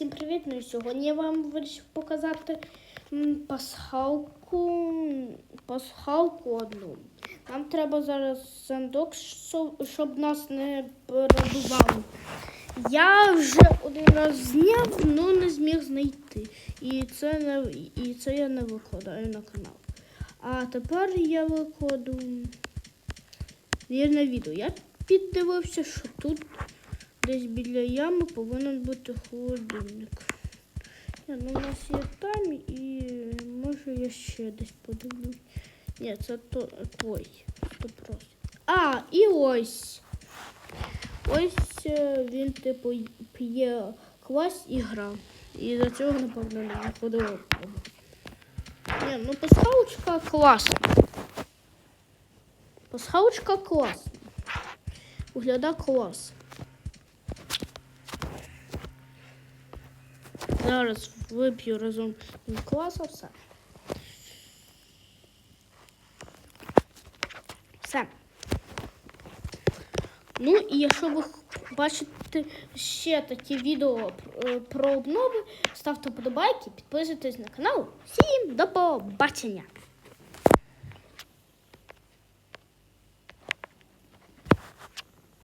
Всім привіт! Ну і сьогодні я вам вирішив показати пасхалку, пасхалку одну. Нам треба зараз сандок, щоб- нас не перебували. Я вже один раз зняв, але не зміг знайти. І це, не, і це я не викладаю на канал. А тепер я викладу вірне відео. Я піддивився, що тут десь біля ями повинен бути холодильник. Ні, ну у нас є там і може я ще десь подивлюсь. Ні, це то, той. Сто просто. А, і ось. Ось е, він, типу, п'є квас і гра. І до цього, напевно, не виходило. Ні, ну пасхалочка класна. Пасхалочка класна. Виглядає клас. Зараз вип'ю разом з все. Все. Ну і якщо ви бачите ще такі відео е, про обнови, ставте вподобайки, підписуйтесь на канал. Всім до побачення!